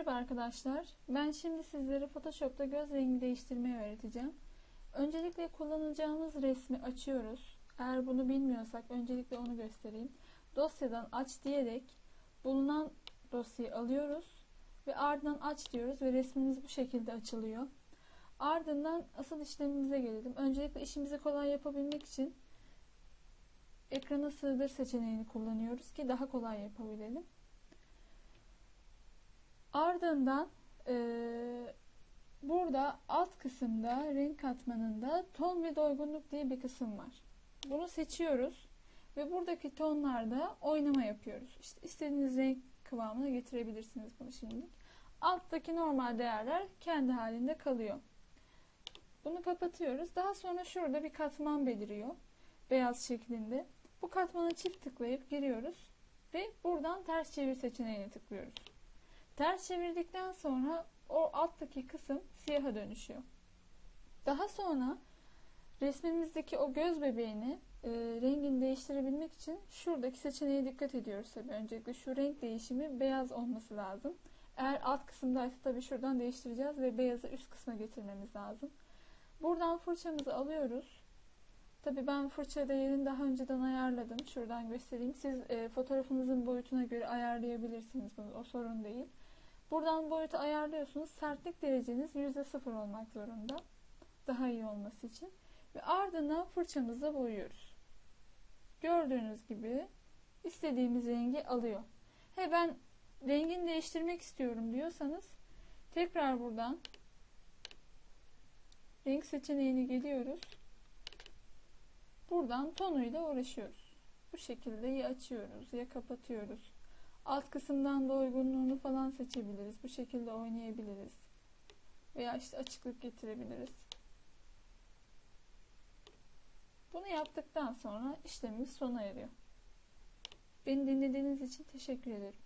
arkadaşlar. Ben şimdi sizlere Photoshop'ta göz rengi değiştirmeyi öğreteceğim. Öncelikle kullanacağımız resmi açıyoruz. Eğer bunu bilmiyorsak öncelikle onu göstereyim. Dosyadan aç diyerek bulunan dosyayı alıyoruz ve ardından aç diyoruz ve resmimiz bu şekilde açılıyor. Ardından asıl işlemimize gelelim. Öncelikle işimizi kolay yapabilmek için ekrana sığdır seçeneğini kullanıyoruz ki daha kolay yapabilelim. Ardından e, burada alt kısımda renk katmanında ton ve doygunluk diye bir kısım var. Bunu seçiyoruz ve buradaki tonlarda oynama yapıyoruz. İşte istediğiniz renk kıvamına getirebilirsiniz bunu şimdi. Alttaki normal değerler kendi halinde kalıyor. Bunu kapatıyoruz. Daha sonra şurada bir katman beliriyor. Beyaz şeklinde. Bu katmana çift tıklayıp giriyoruz ve buradan ters çevir seçeneğine tıklıyoruz. Ters çevirdikten sonra o alttaki kısım siyaha dönüşüyor. Daha sonra resmimizdeki o göz bebeğini e, rengini değiştirebilmek için şuradaki seçeneğe dikkat ediyoruz tabii. Öncelikle şu renk değişimi beyaz olması lazım. Eğer alt kısımdaysa tabii şuradan değiştireceğiz ve beyazı üst kısma getirmemiz lazım. Buradan fırçamızı alıyoruz. Tabii ben fırça değerini daha önceden ayarladım. Şuradan göstereyim. Siz e, fotoğrafınızın boyutuna göre ayarlayabilirsiniz bunu. O sorun değil. Buradan boyutu ayarlıyorsunuz. Sertlik dereceniz %0 olmak zorunda. Daha iyi olması için. Ve ardından fırçamızla boyuyoruz. Gördüğünüz gibi istediğimiz rengi alıyor. He ben rengini değiştirmek istiyorum diyorsanız tekrar buradan renk seçeneğine geliyoruz. Buradan tonuyla uğraşıyoruz. Bu şekilde ya açıyoruz ya kapatıyoruz. Alt kısımdan da uygunluğunu falan seçebiliriz. Bu şekilde oynayabiliriz. Veya işte açıklık getirebiliriz. Bunu yaptıktan sonra işlemimiz sona eriyor. Beni dinlediğiniz için teşekkür ederim.